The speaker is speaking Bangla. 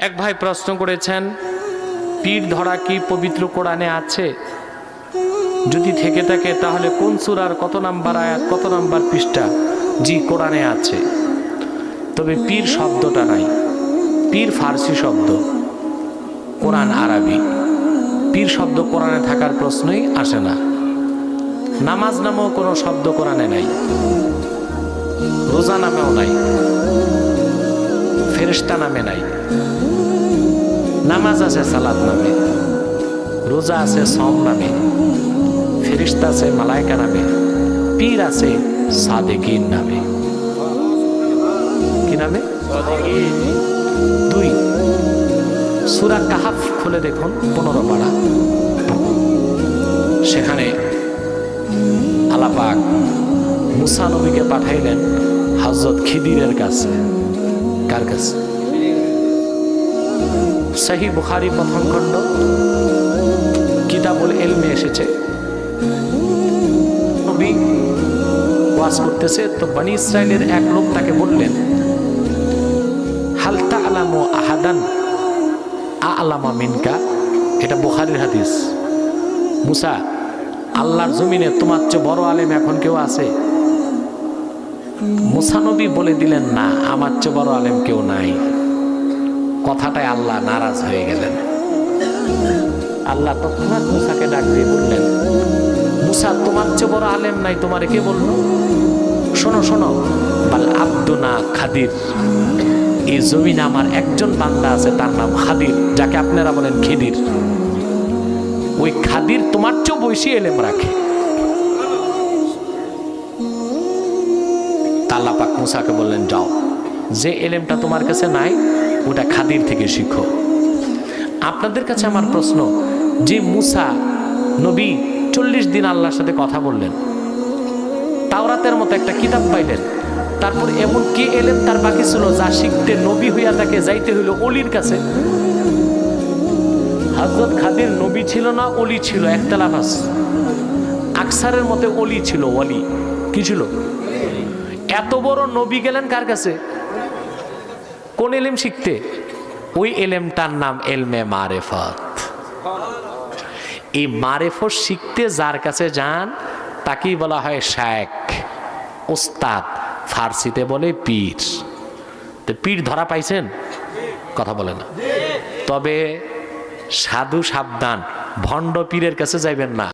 এক ভাই প্রশ্ন করেছেন, পীর ধরা কি পবিত্র কোরআনে আছে? যদি থেকে থাকে, তাহলে কোন সুরার কত নাম্বার আয়াত, কত নাম্বার পৃষ্ঠা? জি, কোরআনে আছে। তবে পীর শব্দটা নাই। পীর ফার্সি শব্দ, কোরআন আরবি। পীর শব্দ কোরআনে থাকার প্রশ্নই আসে না। নামাজ নামেও কোনো শব্দ কোরআনে নাই। রোজা নামেও নাই। ফেরিস্তা নামে নাই। নামাজ আছে সালাদ নামে। রোজা আছে সম নামে। ফেরিস্তা আছে, মালায়কা নামে। পীর আছে, সাদেকিন নামে। কি নামে? দুই। সুরা কাহাফ খুলে দেখুন, পনেরো পাড়া সেখানে আলাপাক মুসা নবীকে পাঠাইলেন হজরত খিদিরের কাছে। কার সাহি বুখারি প্রথম খণ্ড, কিতাবুল এলমে এসেছে। নবী ওয়াজ করতেছে, তো বানি ইসরায়েলের এক লোক তাকে বললেন হালতা আলামু আহাদান আ আলামা মিনকা? এটা বুখারির হাদিস। মুসা, আল্লাহর জমিনে তোমার চেয়ে বড় আলেম এখন কেউ আছে? মুসানবী বলে দিলেন, না, আমার চেয়ে বড় আলেম কেউ নাই। কথাটায় আল্লাহ নারাজ হয়ে গেলেন। আল্লাহ তৎক্ষণাৎ মুসাকে ডাক দিয়ে বললেন, মুসা, তোমার চেয়ে বড় আলেম নাই, তোমারে কে বলল? শোনো শোনো, বাল আব্দুনা খাদির। এই জমিনে আমার একজন বান্দা আছে, তার নাম খাদির, যাকে আপনারা বলেন খিদির। ওই খাদির তোমার চেয়েও বৈশি এলেম রাখে। মুসাকে বললেন, যাও। যে এলেমটা তোমার কাছে নাই, ওটা খাদির থেকে শিখো। আপনাদের কাছে আমার প্রশ্ন, যে মুসা নবী চল্লিশ দিন আল্লাহর সাথে কথা বললেন, তাওরাতের মতো একটা কিতাব পাইলেন, তারপর এমন কে এলেম তার বাকি ছিল, যা শিখতে নবী হইয়া তাকে যাইতে হইল অলির কাছে? হজরত খাদির নবী ছিল না, অলি ছিল একতলাফাস আকসারের মতে অলি ছিল, অলি। কি ছিল? এত বড় নবী গেলেন কার কাছে? কোন এলেম শিখতে? ওই এলেমটার নাম এলমে মারেফত। এই মারেফত শিখতে যার কাছে যান, তাকেই বলা হয় শেখ ওস্তাদ, ফার্সিতে বলে পীর। তো পীর ধরা পাইছেন? কথা বলে না। তবে সাধু সাবধান, ভণ্ড পীরের কাছে যাইবেন না।